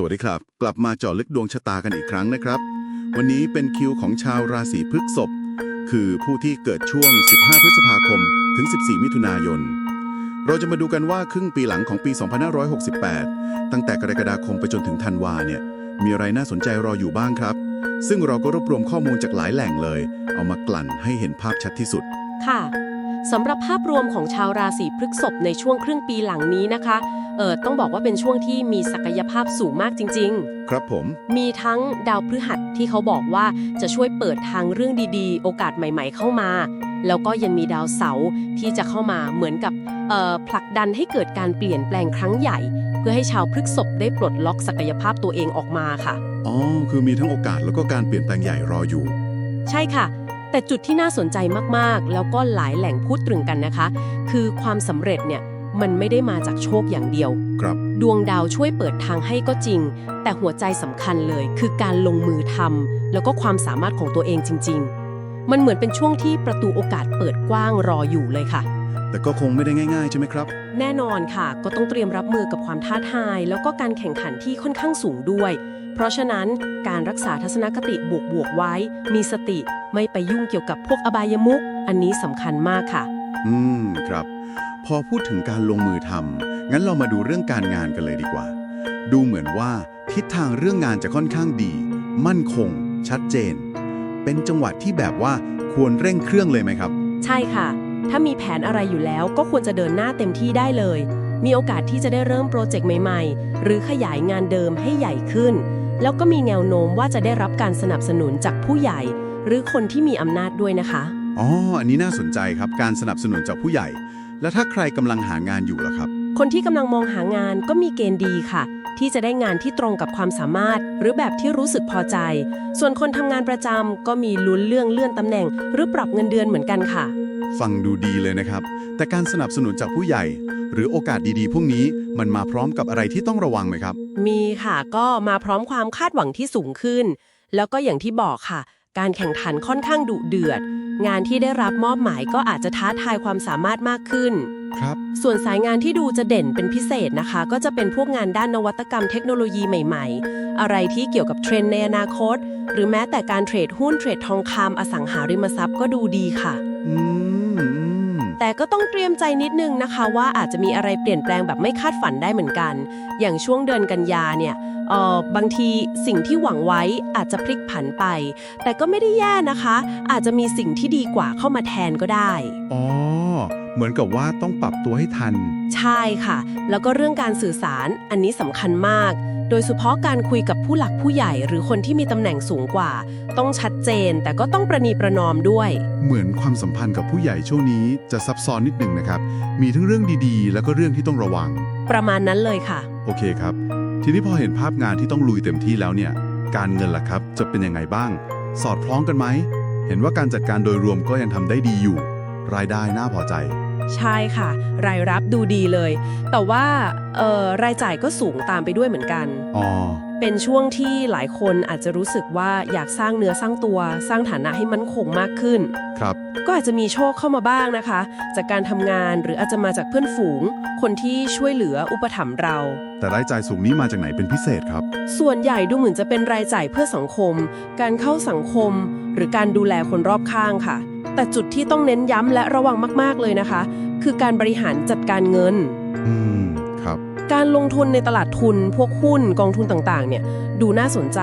สวัสดีครับ กลับมาเจาะลึกดวงชะตากันอีกครั้งนะครับ วันนี้เป็นคิวของชาวราศีพฤษภคือผู้ที่เกิดช่วง 15 พฤษภาคม ถึง 14 มิถุนายน เราจะมาดูกันว่าครึ่งปีหลังของปี 2568 ตั้งแต่กรกฎาคมไปจนถึงธันวาเนี่ยมีอะไรน่าสนใจรออยู่บ้างครับ ซึ่งเราก็รวบรวมข้อมูลจากหลายแหล่งเลย เอามากลั่นให้เห็นภาพชัดที่สุด ค่ะสำหรับภาพรวมของชาวราศีพฤษภในช่วงครึ่งปีหลังนี้นะคะ เออต้องบอกว่าเป็นช่วงที่มีศักยภาพสูงมากจริงครับผมๆมีทั้งดาวพฤหัสที่เขาบอกว่าจะช่วยเปิดทางเรื่องดีๆ โอกาสใหม่ๆเข้ามา แล้วก็ยังมีดาวเสาร์ที่จะเข้ามาเหมือนกับเอ่อผลักดันให้เกิดการเปลี่ยนแปลงครั้งใหญ่ เพื่อให้ชาวพฤษภได้ปลดล็อกศักยภาพตัวเองออกมาค่ะ อ๋อ คือมีทั้งโอกาสแล้วก็การเปลี่ยนแปลงใหญ่รออยู่ ใช่ค่ะ แต่จุดที่น่าสนใจมากๆ แล้วก็หลายแหล่งพูดตรึงกันนะคะ คือความสำเร็จเนี่ย มันไม่ได้มาจากโชคอย่างเดียว ครับ ดวงดาวช่วยเปิดทางให้ก็จริง แต่หัวใจสำคัญเลยคือการลงมือทำแล้วก็ความสามารถของตัวเองจริง ๆ มันเหมือนเป็นช่วงที่ประตูโอกาสเปิดกว้างรออยู่เลยค่ะ แต่ก็คงไม่ได้ง่ายๆ ใช่ไหมครับ แน่นอนค่ะ ก็ต้องเตรียมรับมือกับความท้าทาย แล้วก็การแข่งขันที่ค่อนข้างสูงด้วย เพราะฉะนั้นการรักษาทัศนคติบวกๆไว้ มีสติไม่ไปยุ่งเกี่ยวกับพวกอบายมุขอันนี้สำคัญมากค่ะ อืม ครับ พอพูดถึงการลงมือทำงั้นเรามาดูเรื่องการงานกันเลยดีกว่า ดูเหมือนว่าทิศทางเรื่องงานจะค่อนข้างดี มั่นคง ชัดเจน เป็นจังหวะที่แบบว่าควรเร่งเครื่องเลยไหมครับ ใช่ค่ะ ถ้ามีแผนอะไรอยู่แล้วก็ควรจะเดินหน้าเต็มที่ได้เลย มีโอกาสที่จะได้เริ่มโปรเจกต์ใหม่ๆ หรือขยายงานเดิมให้ใหญ่ขึ้น แล้วก็มีแนวโน้มว่าจะได้รับการสนับสนุนจากผู้ใหญ่ หรือคนที่มีอำนาจด้วยนะคะอ๋ออันนี้น่าสนใจครับการสนับสนุนจากผู้ใหญ่ แล้วถ้าใครกำลังหางานอยู่ล่ะครับ คนที่กำลังมองหางานก็มีเกณฑ์ดีค่ะ ที่จะได้งานที่ตรงกับความสามารถ หรือแบบที่รู้สึกพอใจ ส่วนคนทำงานประจำก็มีลุ้นเรื่องเลื่อนตำแหน่ง หรือปรับเงินเดือนเหมือนกันค่ะ ฟังดูดีเลยนะครับ แต่การสนับสนุนจากผู้ใหญ่ หรือโอกาสดีๆ พวกนี้มันมาพร้อมกับอะไรที่ต้องระวังไหมครับ มีค่ะก็มาพร้อมความคาดหวังที่สูงขึ้น แล้วก็อย่างที่บอกค่ะ การแข่งขันค่อนข้างดุเดือด งานที่ได้รับมอบหมายก็อาจจะท้าทายความสามารถมากขึ้น ครับ ส่วนสายงานที่ดูจะเด่นเป็นพิเศษนะคะ ก็จะเป็นพวกงานด้านนวัตกรรมเทคโนโลยีใหม่ๆ อะไรที่เกี่ยวกับเทรนด์ในอนาคต หรือแม้แต่การเทรดหุ้นเทรดทองคำอสังหาริมทรัพย์ก็ดูดีค่ะ อืมอืม แต่ก็ต้องเตรียมใจนิดนึงนะคะว่าอาจจะมีอะไรเปลี่ยนแปลงแบบไม่คาดฝันได้เหมือนกัน อย่างช่วงเดือนกันยาเนี่ยเอ่อบางทีสิ่งที่หวังไว้อาจจะพลิกผันไป แต่ก็ไม่ได้แย่นะคะ อาจจะมีสิ่งที่ดีกว่าเข้ามาแทนก็ได้ อ๋อ เหมือนกับว่าต้องปรับตัวให้ทัน ใช่ค่ะ แล้วก็เรื่องการสื่อสารอันนี้สำคัญมาก โดยเฉพาะการคุยกับผู้หลักผู้ใหญ่หรือคนที่มีตำแหน่งสูงกว่า ต้องชัดเจนแต่ก็ต้องประนีประนอมด้วย เหมือนความสัมพันธ์กับผู้ใหญ่ช่วงนี้จะซับซ้อนนิดหนึ่งนะครับ มีทั้งเรื่องดีๆ แล้วก็เรื่องที่ต้องระวัง ประมาณนั้นเลยค่ะ โอเคครับ ทีนี้พอเห็นภาพงานที่ต้องลุยเต็มที่แล้วเนี่ย การเงินล่ะครับ จะเป็นยังไงบ้าง สอดคล้องกันไหม เห็นว่าการจัดการโดยรวมก็ยังทำได้ดีอยู่ รายได้น่าพอใจ ใช่ค่ะ รายรับดูดีเลย แต่ว่า เอ่อรายจ่ายก็สูงตามไปด้วยเหมือนกัน อ๋อ เป็นช่วงที่หลายคนอาจจะรู้สึกว่าอยากสร้างเนื้อสร้างตัว สร้างฐานะให้มั่นคงมากขึ้น ครับ ก็อาจจะมีโชคเข้ามาบ้างนะคะ จากการทำงานหรืออาจจะมาจากเพื่อนฝูง คนที่ช่วยเหลืออุปถัมภ์เรา แต่รายจ่ายสูงนี้มาจากไหนเป็นพิเศษครับ ส่วนใหญ่ดูเหมือนจะเป็นรายจ่ายเพื่อสังคม การเข้าสังคม หรือการดูแลคนรอบข้างค่ะ แต่จุดที่ต้องเน้นย้ำและระวังมาก ๆ เลยนะคะ คือการบริหารจัดการเงิน อืมครับการ ลงทุนในตลาดทุน พวกหุ้นกองทุนต่างๆ เนี่ยดูน่าสนใจ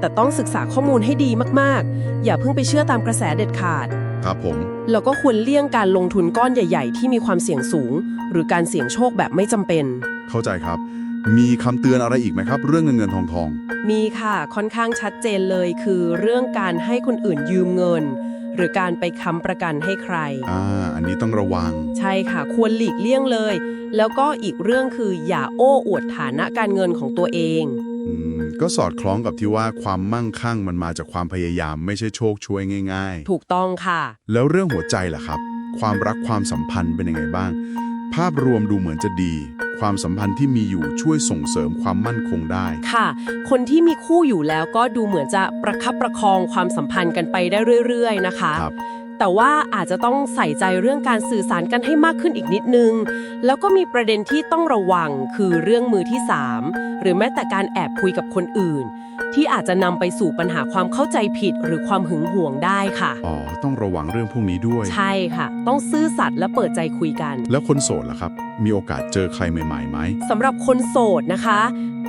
แต่ต้องศึกษาข้อมูลให้ดีมากๆ อย่าเพิ่งไปเชื่อตามกระแสเด็ดขาด ครับผม แล้วก็ควรเลี่ยงการลงทุนก้อนใหญ่ ๆ ที่มีความเสี่ยงสูง หรือการเสี่ยงโชคแบบไม่จำเป็น เข้าใจครับ มีคำเตือนอะไรอีกไหมครับ เรื่องเงินเงินทองทองมีค่ะค่อนข้างชัดเจนเลยคือเรื่องการให้คนอื่นยืมเงิน หรือการไปค้ำประกันให้ใคร อ่า อันนี้ต้องระวัง ใช่ค่ะ ควรหลีกเลี่ยงเลย แล้วก็อีกเรื่องคืออย่าโอ้อวดฐานะการเงินของตัวเอง อืม ก็สอดคล้องกับที่ว่าความมั่งคั่งมันมาจากความพยายามไม่ใช่โชคช่วยง่าย ถูกต้องค่ะ ๆ แล้วเรื่องหัวใจล่ะครับ ความรักความสัมพันธ์เป็นยังไงบ้าง ภาพรวมดูเหมือนจะดี ความสัมพันธ์ที่มีอยู่ช่วยส่งเสริมความมั่นคงได้ ค่ะ คนที่มีคู่อยู่แล้วก็ดูเหมือนจะประคับประคองความสัมพันธ์กันไปได้เรื่อย ๆ นะคะ ครับ แต่ว่าอาจจะต้องใส่ใจเรื่องการสื่อสารกันให้มากขึ้นอีกนิดนึง แล้วก็มีประเด็นที่ต้องระวังคือเรื่องมือที่ 3 หรือแม้แต่การแอบคุยกับคนอื่น ที่อาจจะนำไปสู่ปัญหาความเข้าใจผิดหรือความหึงหวงได้ค่ะ อ๋อ ต้องระวังเรื่องพวกนี้ด้วย ใช่ค่ะ ต้องซื่อสัตย์และเปิดใจคุยกัน แล้วคนโสดล่ะครับ มีโอกาสเจอใครใหม่ๆไหมสำหรับคนโสดนะคะ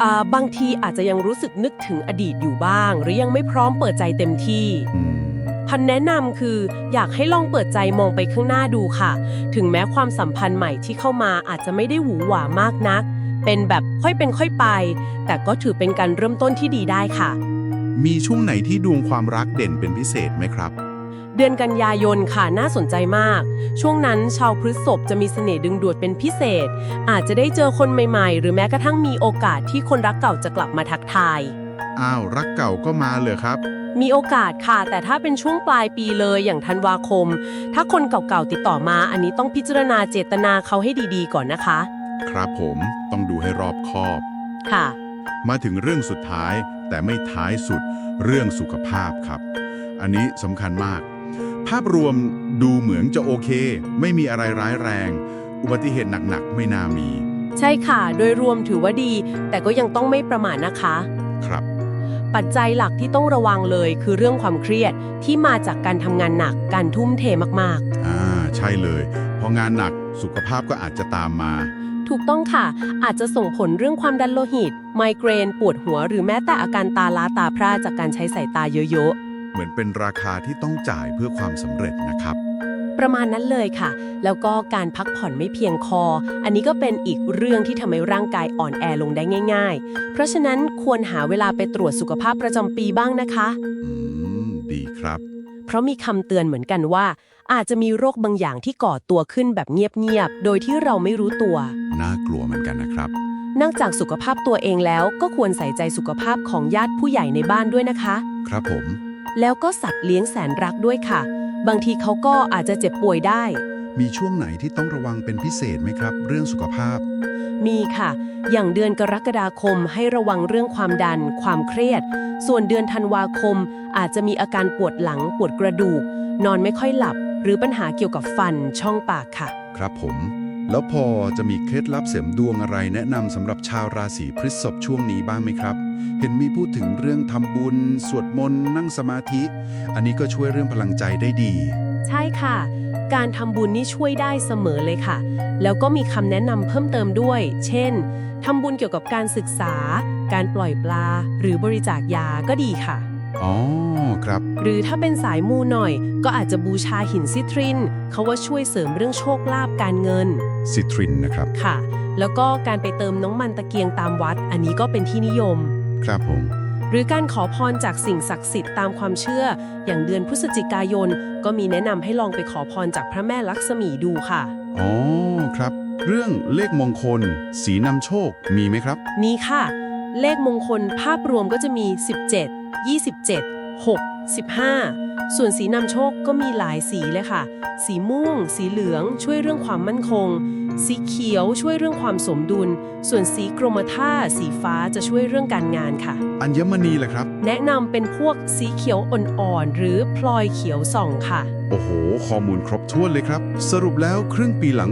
อ่าบางทีอาจจะยังรู้สึกนึกถึงอดีตอยู่บ้าง หรือยังไม่พร้อมเปิดใจเต็มที่อืม พันแนะนำคืออยากให้ลองเปิดใจมองไปข้างหน้าดูค่ะ ถึงแม้ความสัมพันธ์ใหม่ที่เข้ามาอาจจะไม่ได้หวือหวามากนัก เป็นแบบค่อยเป็นค่อยไป แต่ก็ถือเป็นการเริ่มต้นที่ดีได้ค่ะ มีช่วงไหนที่ดวงความรักเด่นเป็นพิเศษไหมครับ เดือนกันยายนค่ะน่าสนใจมาก ช่วงนั้นชาวพฤษภจะมีเสน่ห์ดึงดูดเป็นพิเศษ อาจจะได้เจอคนใหม่ๆ หรือแม้กระทั่งมีโอกาสที่คนรักเก่าจะกลับมาทักทาย อ้าว รักเก่าก็มาเลยครับ มีโอกาสค่ะ แต่ถ้าเป็นช่วงปลายปีเลยอย่างธันวาคม ถ้าคนเก่าๆติดต่อมา อันนี้ต้องพิจารณาเจตนาเขาให้ดีๆ ก่อนนะคะ ครับผมต้องดูให้รอบคอบ ค่ะ มาถึงเรื่องสุดท้ายแต่ไม่ท้ายสุดเรื่องสุขภาพครับ อันนี้สำคัญมาก ภาพรวมดูเหมือนจะโอเค ไม่มีอะไรร้ายแรง อุบัติเหตุหนักๆ ไม่น่ามี ใช่ค่ะ โดยรวมถือว่าดี แต่ก็ยังต้องไม่ประมาทนะคะ ครับ ปัจจัยหลักที่ต้องระวังเลยคือเรื่องความเครียดที่มาจากการทำงานหนักการทุ่มเทมากอ่าใช่เลย พองานหนักสุขภาพก็อาจจะตามมา ๆ ถูกต้องค่ะ อาจจะส่งผลเรื่องความดันโลหิต ไมเกรน ปวดหัวหรือแม้แต่อาการตาล้าตาพร่าจากการใช้สายตาเยอะเหมือนเป็นราคาที่ต้องจ่ายเพื่อความสำเร็จนะครับๆ ประมาณนั้นเลยค่ะ แล้วก็การพักผ่อนไม่เพียงพออันนี้ก็เป็นอีกเรื่องที่ทำให้ร่างกายอ่อนแอลงได้ง่าย ๆ เพราะฉะนั้นควรหาเวลาไปตรวจสุขภาพประจำปีบ้างนะคะ อืม ดีครับ เพราะมีคำเตือนเหมือนกันว่า อาจจะมีโรคบางอย่างที่ก่อตัวขึ้นแบบเงียบ ๆ โดยที่เราไม่รู้ตัว น่ากลัวเหมือนกันนะครับ นอกจากสุขภาพตัวเองแล้วก็ควรใส่ใจสุขภาพของญาติผู้ใหญ่ในบ้านด้วยนะคะ ครับผม แล้วก็สัตว์เลี้ยงแสนรักด้วยค่ะ บางทีเขาก็อาจจะเจ็บป่วยได้ มีช่วงไหนที่ต้องระวังเป็นพิเศษไหมครับ เรื่องสุขภาพ มีค่ะ อย่างเดือนกรกฎาคมให้ระวังเรื่องความดัน ความเครียด ส่วนเดือนธันวาคม อาจจะมีอาการปวดหลัง ปวดกระดูก นอนไม่ค่อยหลับ หรือปัญหาเกี่ยวกับฟันช่องปากค่ะ ครับผม แล้วพอจะมีเคล็ดลับเสริมดวงอะไรแนะนำสำหรับชาวราศีพฤษภช่วงนี้บ้างไหมครับ เห็นมีพูดถึงเรื่องทำบุญ สวดมนต์นั่งสมาธิ อันนี้ก็ช่วยเรื่องพลังใจได้ดี ใช่ค่ะ การทำบุญนี่ช่วยได้เสมอเลยค่ะ แล้วก็มีคำแนะนำเพิ่มเติมด้วย เช่นทำบุญเกี่ยวกับการศึกษา การปล่อยปลา หรือบริจาคยาก็ดีค่ะ อ๋อครับ หรือถ้าเป็นสายมูหน่อย ก็อาจจะบูชาหินซิตรินเขาว่าช่วยเสริมเรื่องโชคลาภการเงินซิตรินนะครับค่ะ แล้วก็การไปเติมน้ำมันตะเกียงตามวัด อันนี้ก็เป็นที่นิยม ครับผม หรือการขอพรจากสิ่งศักดิ์สิทธิ์ตามความเชื่อ อย่างเดือนพฤศจิกายน ก็มีแนะนำให้ลองไปขอพรจากพระแม่ลักษมีดูค่ะอ๋อครับ เรื่องเลขมงคล สีนำโชคมีไหมครับมีค่ะ เลขมงคลภาพรวมก็จะมี 17 27 6 15 ส่วนสีนำโชคก็มีหลายสีเลยค่ะ สีม่วง สีเหลืองช่วยเรื่องความมั่นคง สีเขียวช่วยเรื่องความสมดุล ส่วนสีกรมท่าสีฟ้าจะช่วยเรื่องการงานค่ะ อัญมณีแหละครับ แนะนำเป็นพวกสีเขียวอ่อนๆหรือพลอยเขียวส่องค่ะ โอ้โห ข้อมูลครบถ้วนเลยครับ สรุปแล้วครึ่งปีหลัง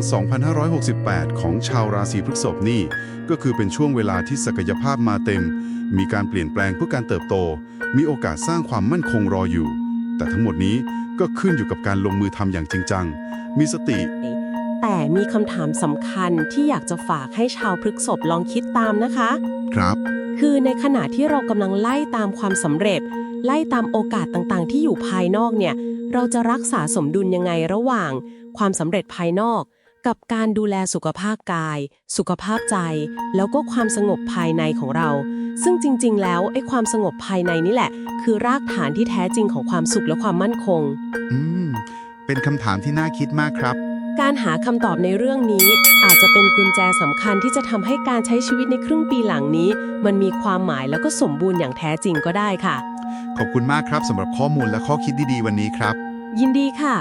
2568 ของชาวราศีพฤษภนี่ ก็คือเป็นช่วงเวลาที่ศักยภาพมาเต็ม มีการเปลี่ยนแปลงเพื่อการเติบโต มีโอกาสสร้างความมั่นคงรออยู่ แต่ทั้งหมดนี้ก็ขึ้นอยู่กับการลงมือทำอย่างจริงจัง มีสติ แต่มีคำถามสำคัญที่อยากจะฝากให้ชาวพฤกษบลองคิดตามนะคะ ครับ คือในขณะที่เรากำลังไล่ตามความสำเร็จ ไล่ตามโอกาสต่างๆ ที่อยู่ภายนอกเนี่ย เราจะรักษาสมดุลยังไงระหว่าง ความสำเร็จภายนอก กับการดูแลสุขภาพกาย สุขภาพใจ แล้วก็ความสงบภายในของเรา ซึ่งจริง ๆ แล้วไอ้ความสงบภายในนี่แหละ คือรากฐานที่แท้จริงของความสุขและความมั่นคง อืม เป็นคำถามที่น่าคิดมากครับ การหาคำตอบในเรื่องนี้อาจจะเป็นกุญแจสำคัญที่จะทำให้การใช้ชีวิตในครึ่งปีหลังนี้ มันมีความหมายแล้วก็สมบูรณ์อย่างแท้จริงก็ได้ค่ะ ขอบคุณมากครับสำหรับข้อมูลและข้อคิดดีๆ วันนี้ครับ ยินดีค่ะ